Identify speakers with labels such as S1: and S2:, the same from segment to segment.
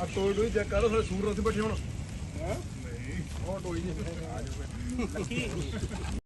S1: ਆ ਟੋਈ ਟੋਈ ਚੈੱਕ ਕਰ ਸਾਰੇ ਸੂਰ ਉੱਥੇ ਬੈਠੇ ਹੁਣ। ਹੈ। ਨਹੀਂ ਉਹ ਟੋਈ ਨਹੀਂ। ਆ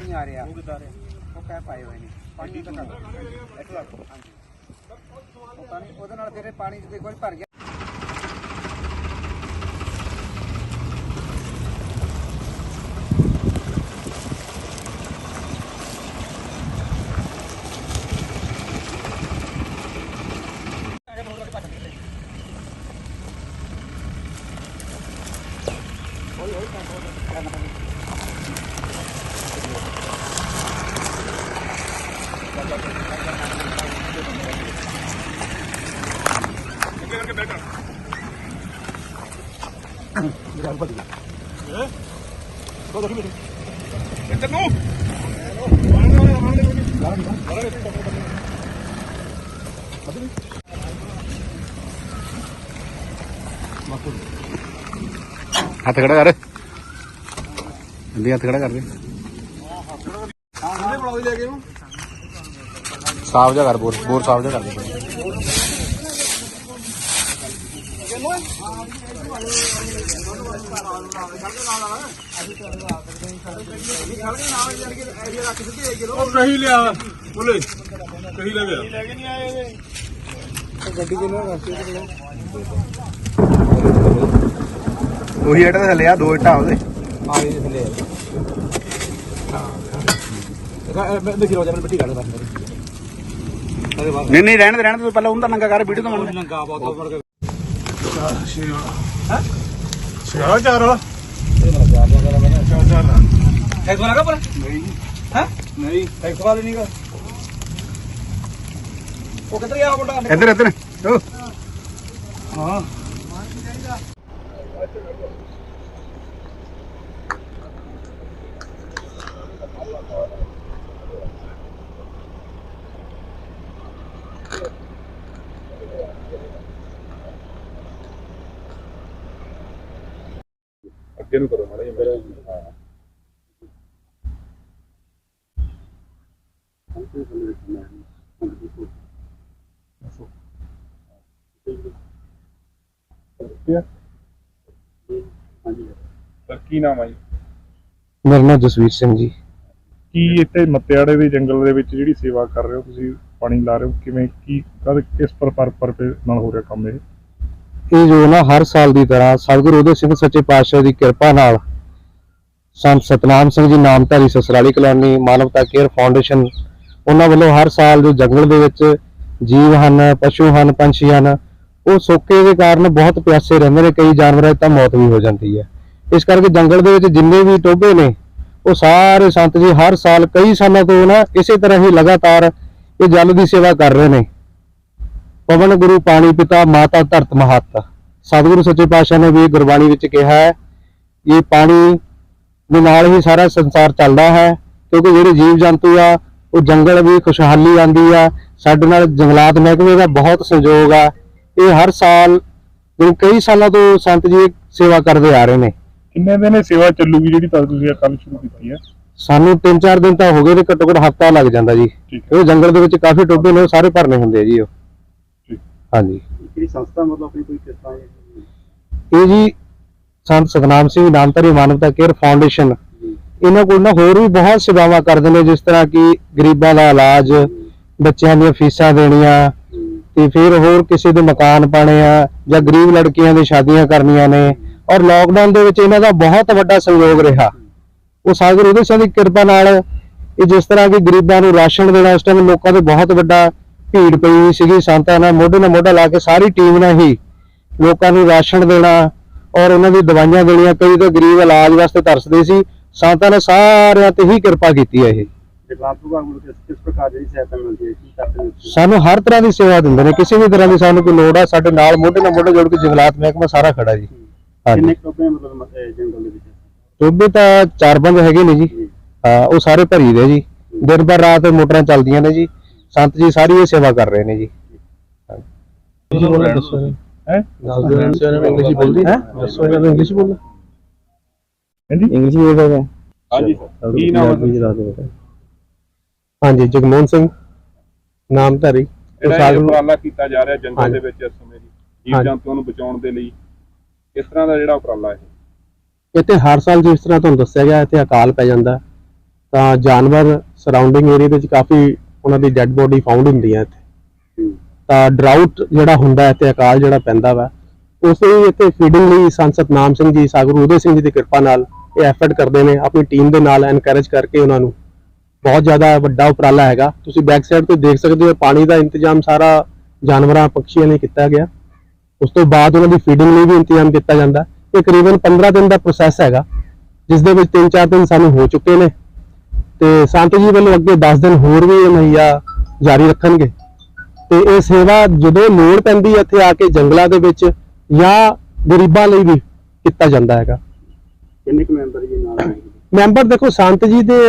S1: ਜਾਓ
S2: ਆ ਰਿਹਾ। ਉਹ ਕਿੱਦਾਂ ਰਿਹਾ ਉਹ ਕਹਿ ਪਾਏ ਹੋਏ ਨੇ। ਪਾਣੀ ਤਾਂ ਇੱਕ ਲੱਖ ਹਾਂਜੀ। ਉਹ ਪਾਣੀ ਉਹਦੇ ਨਾਲ ਤੇਰੇ ਪਾਣੀ 'ਚ ਦੇਖੋ ਭਰ ਗਿਆ।
S3: ਅੱਗੇ ਕਰਕੇ ਬੈਠ ਇੱਧਰ ਨੂੰ
S4: ਹੱਥ ਖੜਾ ਕਰ ਜਲਦੀ ਹੱਥ ਖੜਾ ਕਰ। ਦੇ
S1: ਉਹਨੇ ਬਣਾ ਦੇ ਲੈ ਕੇ ਇਹਨੂੰ।
S4: ਸਾਫ਼ ਜਾ ਕਰ ਬੋਰ ਬੋਰ ਸਾਫ਼ ਜਾ ਕਰ ਦੇ।
S3: ਉਹ ਕਹੀ ਲਿਆ ਬੋਲੇ। ਕਹੀ ਲੈ ਗਿਆ। ਲੈ ਕੇ ਨਹੀਂ ਆਏ
S1: ਗੱਡੀ ਕਿੰਨਾ ਰਸਤੇ ਤੇ
S4: ਉਹੀ ਇੱਟ ਦੇ ਥੱਲੇ ਆ ਦੋ ਇੱਟਾਂ ਉਹਦੇ।
S1: ਆ ਇਹ ਥੱਲੇ ਆ। ਮੈਂ ਦੇਖੀ ਰੋ ਜਾ ਮੈਂ ਮਿੱਟੀ ਕੱਢ ਬਾਹਰ
S4: ਨਹੀਂ ਨਹੀਂ ਰਹਿਣ ਦੇ ਰਹਿਣ ਦੇ ਤੂੰ ਪਹਿਲਾਂ ਉਹਦਾ ਨੰਗਾ ਕਰ ਵੀਡੀਓ ਤੋਂ ਮੰਨ
S1: ਨੰਗਾ ਬਹੁਤ ਵੜ ਕੇ।
S3: ਸਿਆਲਾ ਚਾਰ ਵਾਲਾ।
S1: ਟੈਕਸ ਵਾਲਾ ਪਰ ਨਹੀਂ। ਹੈ? ਨਹੀਂ। ਟੈਕਸ ਵਾਲਾ ਨਹੀਂ ਗਾ। ਉਹ ਕਿੱਧਰ ਗਿਆ ਮੁੰਡਾ?
S4: ਇੱਧਰ ਇੱਧਰ। ਓ
S1: ਹਾਂ।
S3: ਅੱਗੇ ਨੂੰ ਕਰੋ ਮਾੜਾ ਜਿਹਾ ਹਾਂ ਸਰ ਕੀ ਨਾਮ ਹੈ ਜੀ?
S5: ਮੇਰਾ ਨਾਮ ਜਸਵੀਰ ਸਿੰਘ ਜੀ।
S3: ਕੀ ਇੱਥੇ ਮੱਤਿਆੜੇ ਦੇ ਜੰਗਲ ਦੇ ਵਿੱਚ ਜਿਹੜੀ ਸੇਵਾ ਕਰ ਰਹੇ ਹੋ ਤੁਸੀਂ? ਪਾਣੀ ਲਾ ਰਹੇ ਹੋ? ਕਿਵੇਂ, ਕੀ, ਕਦ, ਕਿਸ ਪਰ ਪਰਪੇ ਨਾਲ ਹੋ ਰਿਹਾ ਕੰਮ ਇਹ?
S5: ਇਹ ਜੋ ਨਾ ਹਰ ਸਾਲ ਦੀ ਤਰ੍ਹਾਂ ਸਤਿਗੁਰੂ ਉਦੈ ਸਿੰਘ ਸੱਚੇ ਪਾਤਸ਼ਾਹ ਦੀ ਕਿਰਪਾ ਨਾਲ Sant Satnam Singh ji Namdhari Sasrali colony Manavta care foundation, ਉਹਨਾਂ ਵੱਲੋਂ ਹਰ ਸਾਲ ਜੋ ਜੰਗਲ ਦੇ ਵਿੱਚ ਜੀਵ ਹਨ, ਪਸ਼ੂ ਹਨ, ਪੰਛੀ ਹਨ, ਉਹ ਸੋਕੇ ਦੇ ਕਾਰਨ ਬਹੁਤ ਪਿਆਸੇ ਰਹਿੰਦੇ ਨੇ, ਕਈ ਜਾਨਵਰਾਂ ਦੀ ਤਾਂ ਮੌਤ ਵੀ ਹੋ ਜਾਂਦੀ ਹੈ। ਇਸ ਕਰਕੇ ਜੰਗਲ ਦੇ ਵਿੱਚ ਜਿੰਨੇ ਵੀ ਟੋਭੇ ਨੇ, ਉਹ ਸਾਰੇ ਸੰਤ ਜੀ ਹਰ ਸਾਲ ਕਈ ਸਾਲਾਂ ਤੋਂ ਨਾ ਇਸੇ ਤਰ੍ਹਾਂ ਹੀ ਲਗਾਤਾਰ ਇਹ ਜਲ ਦੀ ਸੇਵਾ ਕਰ ਰਹੇ ਨੇ। ਪਵਨ ਗੁਰੂ ਪਾਣੀ ਪਿਤਾ ਮਾਤਾ ਧਰਤ ਮਹੱਤ। ਸਤਿਗੁਰੂ ਸੱਚੇ ਪਾਤਸ਼ਾਹ ਨੇ ਵੀ ਗੁਰਬਾਣੀ ਵਿੱਚ ਕਿਹਾ ਹੈ ਇਹ ਪਾਣੀ ਦੇ ਨਾਲ ਹੀ ਸਾਰਾ ਸੰਸਾਰ ਚੱਲਦਾ ਹੈ, ਕਿਉਂਕਿ ਜਿਹੜੇ ਜੀਵ ਜੰਤੂ ਆ, ਉਹ ਜੰਗਲ ਵੀ ਖੁਸ਼ਹਾਲੀ ਆਂਦੀ ਆ। ਸਾਡੇ ਨਾਲ ਜੰਗਲਾਤ ਮਹਿਕਮੇ ਦਾ ਬਹੁਤ ਸਹਿਯੋਗ ਆ। ਇਹ ਹਰ ਸਾਲ ਜੋ ਕਈ ਸਾਲਾਂ ਤੋਂ ਸੰਤ ਜੀ ਸੇਵਾ ਕਰਦੇ ਆ ਰਹੇ ਨੇ।
S3: ਕਿੰਨੇ ਦਿਨ ਇਹ ਸੇਵਾ ਚੱਲੂਗੀ ਜਿਹੜੀ ਤਾਂ ਤੁਸੀਂ ਕੱਲ ਸ਼ੁਰੂ ਕੀਤੀ ਹੈ?
S5: ਸਾਨੂੰ 3-4 ਦਿਨ ਤਾਂ ਹੋ ਗਏ ਤੇ ਘੱਟੋ ਘੱਟ ਹਫਤਾ ਲੱਗ ਜਾਂਦਾ ਜੀ।
S3: ਠੀਕ
S5: ਜੰਗਲ ਦੇ ਵਿੱਚ ਕਾਫੀ ਟੋਭੇ ਨੇ ਉਹ ਸਾਰੇ ਭਰਨੇ ਹੁੰਦੇ ਆ ਜੀ ਉਹ।
S3: ਠੀਕ।
S5: ਹਾਂਜੀ।
S1: ਕਿਹੜੀ ਸੰਸਥਾ ਮਤਲਬ ਆਪਣੀ ਕੋਈ ਕਿਸ ਤਰ੍ਹਾਂ ਹੈ
S5: ਇਹ ਜੀ ਸੰਤ ਸਤਨਾਮ ਸਿੰਘ ਨਾਮਧਾਰੀ ਮਾਨਵਤਾ ਕੇਅਰ ਫਾਊਂਡੇਸ਼ਨ। ਇਹਨਾਂ ਕੋਲ ਨਾ ਹੋਰ ਵੀ ਬਹੁਤ ਸੇਵਾਵਾਂ ਕਰਦੇ ਨੇ ਜਿਸ ਤਰ੍ਹਾਂ ਕਿ ਗਰੀਬਾਂ ਦਾ ਇਲਾਜ ਬੱਚਿਆਂ ਦੀਆਂ ਫੀਸਾਂ ਦੇਣੀਆਂ ਤੇ ਫਿਰ ਹੋਰ ਕਿਸੇ ਦੇ ਮਕਾਨ ਪਾਣੇ ਆ ਜਾਂ ਗਰੀਬ ਲੜਕੀਆਂ ਦੀ ਸ਼ਾਦੀਆਂ ਕਰਨੀਆਂ ਨੇ। ਔਰ ਲੋਕਡਾਊਨ ਦੇ ਵਿੱਚ ਇਹਨਾਂ ਦਾ ਬਹੁਤ ਵੱਡਾ ਸਹਿਯੋਗ ਰਿਹਾ। ਉਹ ਸਾਗਰ ਉਹਦੇ ਸਿੰਘ ਦੀ ਕਿਰਪਾ ਨਾਲ ਇਹ ਜਿਸ ਤਰ੍ਹਾਂ ਕਿ ਗਰੀਬਾਂ ਨੂੰ ਰਾਸ਼ਨ ਦੇਣਾ ਉਸ ਟਾਈਮ ਲੋਕਾਂ ਦੇ ਬਹੁਤ ਵੱਡਾ ਭੀੜ ਪਈ ਸੀਗੀ ਸੰਤਾਂ ਨਾਲ ਮੋਢੇ ਨਾਲ ਮੋਢਾ ਲਾ ਕੇ ਸਾਰੀ ਟੀਮ ਨਾਲ ਹੀ ਲੋਕਾਂ ਨੂੰ ਰਾਸ਼ਨ ਦੇਣਾ ਔਰ ਉਹਨਾਂ ਦੀ ਦਵਾਈਆਂ ਦੇਣੀਆਂ ਕਈ ਤਾਂ ਗਰੀਬ ਇਲਾਜ ਵਾਸਤੇ ਤਰਸਦੇ ਸੀ ਸੰਤਾਂ ਨੇ ਸਾਰਿਆਂ ਤੇ ਹੀ ਕਿਰਪਾ ਕੀਤੀ ਹੈ ਇਹ।
S6: ਸਾਨੂੰ ਹਰ ਤਰ੍ਹਾਂ ਦੀ ਸੇਵਾ ਦਿੰਦੇ ਨੇ ਕਿਸੇ ਵੀ ਤਰ੍ਹਾਂ ਦੀ ਸਾਨੂੰ ਕੋਈ ਲੋੜ ਆ ਸਾਡੇ ਨਾਲ ਮੋਢੇ ਨਾਲ ਮੋਢਾ ਜੋੜ ਕੇ ਜੰਗਲਾਤ ਮਹਿਕਮਾ ਸਾਰਾ ਖੜਾ ਜੀ।
S7: ਕਿੰਨੇ ਟੋਪੇ ਮਤਲਬ ਮ- ਇਹ ਜੰਗਲ ਦੇ ਵਿੱਚ?
S6: ਟੋਬੇ ਤਾਂ ਚਾਰ ਪੰਜ ਹੈਗੇ ਨੇ ਜੀ। ਹਾਂ। ਉਹ ਸਾਰੇ ਭਰੀ ਦੇ ਜੀ। ਦਿਨ ਭਰ ਰਾਤ ਮੋਟਰਾਂ ਚੱਲਦੀਆਂ ਨੇ ਜੀ। ਸੰਤ ਜੀ ਸਾਰੀ ਇਹ ਸੇਵਾ ਕਰ ਰਹੇ ਨੇ ਜੀ।
S3: ਹੈ?
S6: ਇੰਗਲਿਸ਼ ਬੋਲਦੀ ਹੈ। ਦੱਸੋ ਇਹਨਾਂ ਨੂੰ ਇੰਗਲਿਸ਼ ਬੋਲਣਾ
S3: ਹਾਂਜੀ?
S6: ਇੰਗਲਿਸ਼ ਬੋਲਦਾ ਹੈ
S3: ਹਾਂਜੀ। ਕੀ ਨਾਮ ਹੈ
S6: ਹਾਂਜੀ ਜਗਮੋਹਨ ਸਿੰਘ। ਨਾਮਧਾਰੀ
S8: ਜਿਹੜਾ ਉਪਰਾਲਾ ਕੀਤਾ ਜਾ ਰਿਹਾ ਜੰਗਲ। ਦੇ ਵਿੱਚ ਇਸ ਸਮੇਂ ਜੀ ਜੀਵ। ਜੰਤੂਆਂ ਨੂੰ ਬਚਾਉਣ ਦੇ ਲਈ ਕਿਸ ਤਰ੍ਹਾਂ ਦਾ ਜਿਹੜਾ ਉਪਰਾਲਾ ਹੈ।
S6: ਇੱਥੇ ਹਰ ਸਾਲ ਜਿਸ ਤਰ੍ਹਾਂ ਤੁਹਾਨੂੰ ਦੱਸਿਆ ਗਿਆ ਇੱਥੇ ਅਕਾਲ ਪੈ ਜਾਂਦਾ। ਤਾਂ ਜਾਨਵਰ ਸਰਾਊਂਡਿੰਗ ਏਰੀਆ ਦੇ ਵਿੱਚ ਕਾਫੀ ਉਹਨਾਂ ਦੀ ਡੈੱਡ ਬੋਡੀ ਫਾਊਂਡ ਹੁੰਦੀ ਹੈ ਇੱਥੇ। ਤਾਂ ਡਰਾਊਟ ਜਿਹੜਾ ਹੁੰਦਾ ਹੈ ਤੇ ਅਕਾਲ ਜਿਹੜਾ ਪੈਂਦਾ ਵਾ ਉਸ ਲਈ ਇੱਥੇ ਫੀਡਿੰਗ ਲਈ ਸੰਤ ਸਤਨਾਮ ਸਿੰਘ ਜੀ ਸਾਗਰ ਉਦੈ ਸਿੰਘ ਜੀ ਦੀ ਕਿਰਪਾ ਨਾਲ ਇਹ ਐਫਰਟ ਕਰਦੇ ਨੇ ਆਪਣੀ ਟੀਮ ਦੇ ਨਾਲ ਐਨਕਰੇਜ ਕਰਕੇ ਉਹਨਾਂ ਨੂੰ। ਬਹੁਤ ਜ਼ਿਆਦਾ ਵੱਡਾ ਉਪਰਾਲਾ ਹੈਗਾ। ਤੁਸੀਂ ਬੈਕ ਸਾਈਡ ਤੇ ਦੇਖ ਸਕਦੇ ਹੋ ਪਾਣੀ ਦਾ ਇੰਤਜ਼ਾਮ ਸਾਰਾ ਜਾਨਵਰਾਂ ਪੰਛੀਆਂ ਲਈ ਕੀਤਾ ਗਿਆ। ਉਸ ਤੋਂ ਬਾਅਦ ਉਹਨਾਂ ਦੀ ਫੀਡਿੰਗ ਲਈ ਵੀ ਇੰਤਜ਼ਾਮ ਕੀਤਾ ਜਾਂਦਾ। ਇਹ ਕਰੀਬਨ 15 ਦਿਨ ਦਾ ਪ੍ਰੋਸੈਸ ਹੈਗਾ ਜਿਸ ਦੇ ਵਿੱਚ 3-4 ਦਿਨ ਸਾਨੂੰ ਹੋ ਚੁੱਕੇ ਨੇ। ਤੇ ਸੰਤ ਜੀ ਵੱਲੋਂ ਅੱਗੇ 10 ਦਿਨ ਹੋਰ ਵੀ ਇਹ ਮੁਹੱਈਆ ਜਾਰੀ ਰੱਖਣਗੇ। ਤੇ ਇਹ ਸੇਵਾ ਜਦੋਂ ਲੋੜ ਪੈਂਦੀ ਹੈ ਇੱਥੇ ਆ ਕੇ ਜੰਗਲਾਂ ਦੇ ਵਿੱਚ ਜਾਂ ਗਰੀਬਾਂ ਲਈ ਵੀ ਕੀਤਾ ਜਾਂਦਾ ਹੈਗਾ।
S7: ਕਿੰਨੇ ਕੁ ਮੈਂਬਰ ਜੀ ਨਾਲ ਆਏ
S6: ਮੈਂਬਰ ਦੇਖੋ ਸੰਤ ਜੀ ਦੇ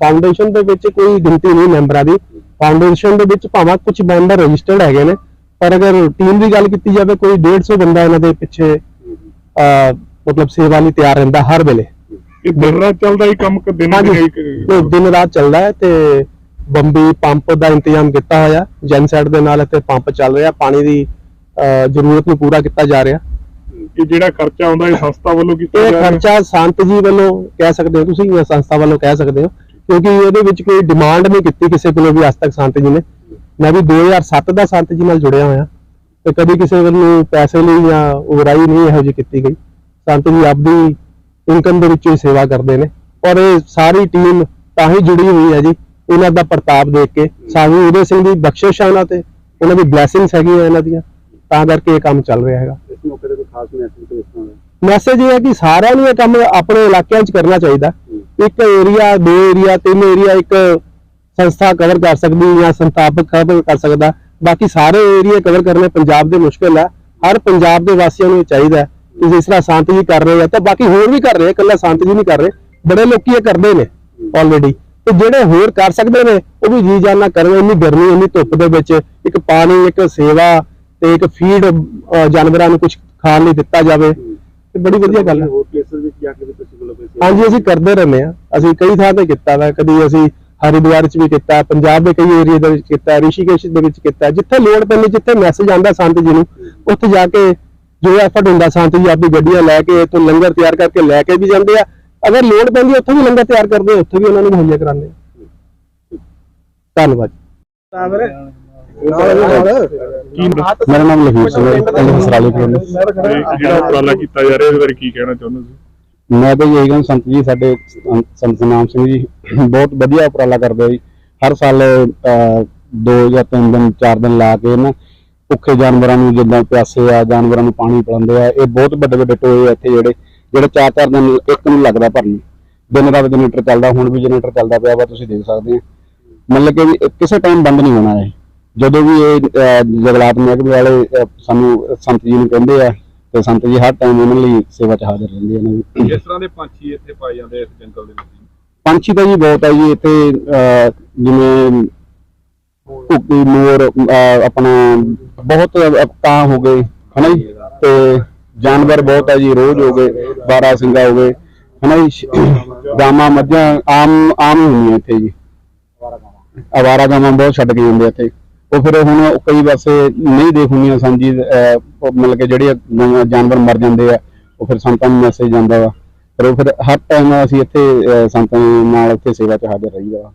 S6: ਫਾਊਂਡੇਸ਼ਨ ਦੇ ਵਿੱਚ ਕੋਈ ਗਿਣਤੀ ਨਹੀਂ ਮੈਂਬਰਾਂ ਦੀ। ਫਾਊਂਡੇਸ਼ਨ ਦੇ ਵਿੱਚ ਭਾਵੇਂ ਕੁਝ ਮੈਂਬਰ ਰਜਿਸਟਰਡ ਹੈਗੇ ਨੇ ਪਰ ਅਗਰ ਟੀਮ ਦੀ ਗੱਲ ਕੀਤੀ ਜਾਵੇ ਕੋਈ 150 ਬੰਦਾ ਇਹਨਾਂ ਦੇ ਪਿੱਛੇ ਮਤਲਬ ਸੇਵਾ ਲਈ ਤਿਆਰ ਰਹਿੰਦਾ ਹਰ ਵੇਲੇ।
S3: ਇਹ ਦਿਨ ਰਾਤ ਚੱਲਦਾ ਹੀ ਕੰਮ ਕਿ ਦਿਨ
S6: ਹਾਂਜੀ। ਇਹ ਦਿਨ ਰਾਤ ਚੱਲਦਾ ਹੈ ਤੇ ਬੰਬੀ ਪੰਪ ਦਾ ਇੰਤਜ਼ਾਮ ਕੀਤਾ ਹੋਇਆ। ਜੈਨਸੈਟ ਦੇ ਨਾਲ ਇੱਥੇ ਪੰਪ ਚੱਲ ਰਿਹਾ। ਪਾਣੀ ਦੀ ਅਹ, ਜ਼ਰੂਰਤ ਨੂੰ ਪੂਰਾ ਕੀਤਾ ਜਾ ਰਿਹਾ।
S3: ਇਹ ਜਿਹੜਾ ਖਰਚਾ ਆਉਂਦਾ ਇਹ ਸੰਸਥਾ ਵੱਲੋਂ ਕੀਤਾ
S6: ਇਹ
S3: ਜਾ ਰਿਹਾ?
S6: ਖਰਚਾ ਸੰਤ ਜੀ ਵੱਲੋਂ ਕਹਿ ਸਕਦੇ ਹੋ ਤੁਸੀਂ ਜਾਂ ਸੰਸਥਾ ਵੱਲੋਂ ਕਹਿ ਸਕਦੇ ਹੋ? ਕਿਉਂਕਿ ਇਹਦੇ ਵਿੱਚ ਕੋਈ ਡਿਮਾਂਡ ਨਹੀਂ ਕੀਤੀ ਕਿਸੇ ਕੋਲੋਂ ਵੀ ਅੱਜ ਤੱਕ ਸੰਤ ਜੀ ਨੇ। ਮੈਂ ਵੀ 2007 ਦਾ ਸੰਤ ਜੀ ਨਾਲ ਜੁੜਿਆ ਹੋਇਆ। ਤੇ ਕਦੀ ਕਿਸੇ ਵੱਲੋਂ ਪੈਸੇ ਲਈ ਜਾਂ ਉਗਰਾਈ ਨਹੀਂ ਇਹੋ ਜਿਹੀ ਕੀਤੀ ਗਈ। ਸੰਤ ਜੀ ਆਪਦੀ ਇਨਕਮ ਦੇ ਵਿੱਚੋਂ ਹੀ ਸੇਵਾ ਕਰਦੇ ਨੇ। ਔਰ ਇਹ ਸਾਰੀ ਟੀਮ ਤਾਂ ਹੀ ਜੁੜੀ ਹੋਈ ਹੈ ਜੀ ਉਹਨਾਂ ਦਾ ਪ੍ਰਤਾਪ ਦੇਖ ਕੇ। ਸਾਨੂੰ ਉਦੈ ਸਿੰਘ ਦੀ ਬਖਸ਼ਿਸ਼ ਹੈ ਉਹਨਾਂ ਤੇ ਉਹਨਾਂ ਦੀ ਬਲੇਸਿੰਗਸ ਹੈਗੀਆਂ ਇਹਨਾਂ ਦੀਆਂ ਤਾਂ ਕਰਕੇ ਇਹ ਕੰਮ ਚੱਲ ਰਿਹਾ ਹੈਗਾ।
S7: ਇਸ ਮੌਕੇ ਤੇ ਕੋਈ ਖਾਸ ਮੈਸੇਜ ਪੇਸ਼ ਕਰਨਾ
S6: ਮੈਸੇਜ ਇਹ ਹੈ ਕਿ ਸਾਰਿਆਂ ਨੂੰ ਇਹ ਕੰਮ ਆਪਣੇ ਇਲਾਕਿਆਂ 'ਚ ਕਰਨਾ ਚਾਹੀਦਾ। ਇੱਕ ਏਰੀਆ ਦੋ ਏਰੀਆ ਤਿੰਨ ਏਰੀਆ ਇੱਕ ਸੰਸਥਾ ਕਵਰ ਕਰ ਸਕਦੀ ਜਾਂ ਸੰਸਥਾਪਕ ਕਵਰ ਕਰ ਸਕਦਾ। ਬਾਕੀ ਸਾਰੇ ਏਰੀਆ ਕਵਰ ਕਰਨੇ ਪੰਜਾਬ ਦੇ ਮੁਸ਼ਕਲ ਹੈ ਹਰ ਪੰਜਾਬ ਦੇ ਵਾਸੀਆਂ ਨੂੰ ਚਾਹੀਦਾ ਕਿ ਜਿਸ ਤਰ੍ਹਾਂ ਸੰਤ ਜੀ ਕਰ ਰਹੇ ਆ ਤਾਂ ਬਾਕੀ ਹੋਰ ਵੀ ਕਰ ਰਹੇ ਆ, ਇਕੱਲਾ ਸੰਤ ਜੀ ਨਹੀਂ ਕਰ ਰਹੇ। ਬੜੇ ਲੋਕੀ ਇਹ ਕਰਦੇ ਨੇ ਆਲਰੇਡੀ ਤੇ ਜਿਹੜੇ ਹੋਰ ਕਰ ਸਕਦੇ ਨੇ ਉਹ ਵੀ ਜੀ ਜਾਨ ਨਾਲ ਕਰਨ ਇੰਨੀ ਗਰਮੀ ਇੰਨੀ ਧੁੱਪ ਦੇ ਵਿੱਚ ਇੱਕ ਪਾਣੀ ਇੱਕ ਸੇਵਾ ਤੇ ਇੱਕ ਫੀਡ ਜਾਨਵਰਾਂ ਨੂੰ ਕੁਝ ਖਾਣ ਲਈ ਦਿੱਤਾ ਜਾਵੇ। ਤੇ ਬੜੀ ਵਧੀਆ ਗੱਲ ਹੈ
S7: ਹੋਰ ਪਲੇਸਸ ਵਿੱਚ ਜਾ ਕੇ ਵੀ ਤੁਸੀਂ ਸੇਵਾ
S6: ਹਾਂਜੀ ਅਸੀਂ ਕਰਦੇ ਰਹਿੰਦੇ ਆ। ਅਸੀਂ ਕਈ ਥਾਂ ਤੇ ਕੀਤਾ ਵਾ। ਕਦੀ ਅਸੀਂ ਹਰਿਦੁਆਰ ਚ ਵੀ ਕੀਤਾ ਪੰਜਾਬ ਦੇ ਕਈ ਏਰੀਆ ਦੇ ਵਿੱਚ ਕੀਤਾ ਰਿਸ਼ੀਕੇਸ਼ ਦੇ ਵਿੱਚ ਕੀਤਾ ਜਿੱਥੇ ਲੋੜ ਪੈਂਦੀ ਜਿੱਥੇ ਮੈਸੇਜ ਆਂਦਾ ਸੰਤ ਜੀ ਨੂੰ ਉੱਥੇ ਜਾ ਕੇ ਜੋ ਐਫਰਟ ਹੁੰਦਾ ਸੰਤ ਜੀ ਆਪਣੀ ਗੱਡੀਆਂ ਲੈ ਕੇ ਇੱਥੋਂ ਲੰਗਰ ਤਿਆਰ ਕਰਕੇ ਲੈ ਕੇ ਵੀ ਜਾਂਦੇ ਆ। ਅਗਰ ਲੋੜ ਪੈਂਦੀ ਉੱਥੇ ਵੀ ਲੰਗਰ ਤਿਆਰ ਕਰਦੇ ਉੱਥੇ ਵੀ ਉਹਨਾਂ ਨੂੰ ਮੁਹੱਈਆ ਕਰਾਉਂਦੇ ਧੰਨਵਾਦ। ਮੇਰਾ ਨਾਮ ਲਖਵੀਰ ਸਿੰਘ ਹੈ ਪਿੰਡ
S3: ਇਹ ਜਿਹੜਾ ਉਪਰਾਲਾ ਕੀਤਾ ਜਾ ਰਿਹਾ ਇਹਦੇ ਬਾਰੇ ਕੀ ਕਹਿਣਾ ਚਾਹੁੰਦੇ ਸੀ
S9: ਮੈਂ ਤਾਂ ਇਹੀ ਕਹਿੰਦਾ ਸੰਤ ਜੀ ਸਾਡੇ ਸੰਤ- ਸੰਤ ਸਿੰਘ ਜੀ ਬਹੁਤ ਵਧੀਆ ਉਪਰਾਲਾ ਕਰਦੇ ਜੀ। ਹਰ ਸਾਲ ਦੋ ਜਾਂ ਤਿੰਨ ਦਿਨ ਚਾਰ ਦਿਨ ਲਾ ਕੇ ਨਾ ਭੁੱਖੇ ਜਾਨਵਰਾਂ ਨੂੰ ਜਿੱਦਾਂ ਪਿਆਸੇ ਆ ਜਾਨਵਰਾਂ ਨੂੰ ਪਾਣੀ ਪਿਲਾਉਂਦੇ ਆ ਇਹ ਬਹੁਤ ਵੱਡੇ ਵੱਡੇ ਟੋਏ ਆ ਇੱਥੇ ਜਿਹੜੇ ਜਿਹੜੇ ਚਾਰ ਚਾਰ ਦਿਨ ਇੱਕ ਨੂੰ ਲੱਗਦਾ ਭਰਨ। ਦਿਨ ਰਾਤ ਜਨਰੇਟਰ ਚੱਲਦਾ ਹੁਣ ਵੀ ਜਨਰੇਟਰ ਚੱਲਦਾ ਪਿਆ ਵਾ ਤੁਸੀਂ ਦੇਖ ਸਕਦੇ ਆ। ਮਤਲਬ ਕਿ ਕਿਸੇ ਟਾਈਮ ਬੰਦ ਨਹੀਂ ਹੋਣਾ ਇਹ। ਜਦੋਂ ਵੀ ਇਹ ਅਹ, ਜੰਗਲਾਤ ਮਹਿਕਮੇ ਵਾਲੇ ਸਾਨੂੰ ਸੰਤ ਜੀ ਨੂੰ ਕਹਿੰਦੇ ਆ ਤੇ ਸੰਤ ਜੀ ਹਰ ਟਾਈਮ ਉਹਨਾਂ ਲਈ ਸੇਵਾ 'ਚ ਹਾਜ਼ਰ ਰਹਿੰਦੇ ਆ ਇਹਨਾਂ ਦੀ
S8: ਕਿਸ ਤਰ੍ਹਾਂ ਦੇ ਪੰਛੀ ਇੱਥੇ ਪਾਏ ਜਾਂਦੇ ਆ ਇਸ ਜੰਗਲ ਦੇ ਵਿੱਚ?
S9: ਪੰਛੀ ਤਾਂ ਜੀ ਬਹੁਤ ਹੈ ਜੀ ਇੱਥੇ ਜਿਵੇਂ ਕੁੱਕੀ ਮੋਰ ਆਪਣਾ ਬਹੁਤ ਕਾਂ ਹੋ ਗਏ ਹਨਾ ਜੀ? ਤੇ ਜਾਨਵਰ ਬਹੁਤ ਹੈ ਜੀ ਰੋਜ਼ ਹੋ ਗਏ ਬਾਰਾ ਸਿੰਘਾ ਹੋ ਗਏ ਹਨਾ ਜੀ? ਗਾਵਾਂ ਮੱਝਾਂ ਆਮ ਆਮ ਹੁੰਦੀਆਂ ਇੱਥੇ ਜੀ। ਆਵਾਰਾ ਗਾਵਾਂ ਬਹੁਤ ਛੱਡ ਕੇ ਜਾਂਦੇ ਆ ਇੱਥੇ। ਉਹ ਫਿਰ ਹੁਣ ਕਈ ਪਾਸੇ ਨਹੀਂ ਦੇਖ ਹੁੰਦੀਆਂ ਸਨ ਜੀ ਅਹ, ਉਹ ਮਤਲਬ ਕਿ ਜਿਹੜੇ ਗਾਵਾਂ- ਜਾਨਵਰ ਮਰ ਜਾਂਦੇ ਆ ਉਹ ਫਿਰ ਸੰਤਾਂ ਨੂੰ ਮੈਸੇਜ ਜਾਂਦਾ ਵਾ। ਫਿਰ ਉਹ ਫਿਰ ਹਰ ਟਾਈਮ ਅਸੀਂ ਇੱਥੇ ਅਹ, ਸੰਤਾਂ ਨਾਲ ਇੱਥੇ ਸੇਵਾ 'ਚ ਹਾਜ਼ਰ ਰਹੀਦਾ ਵਾ।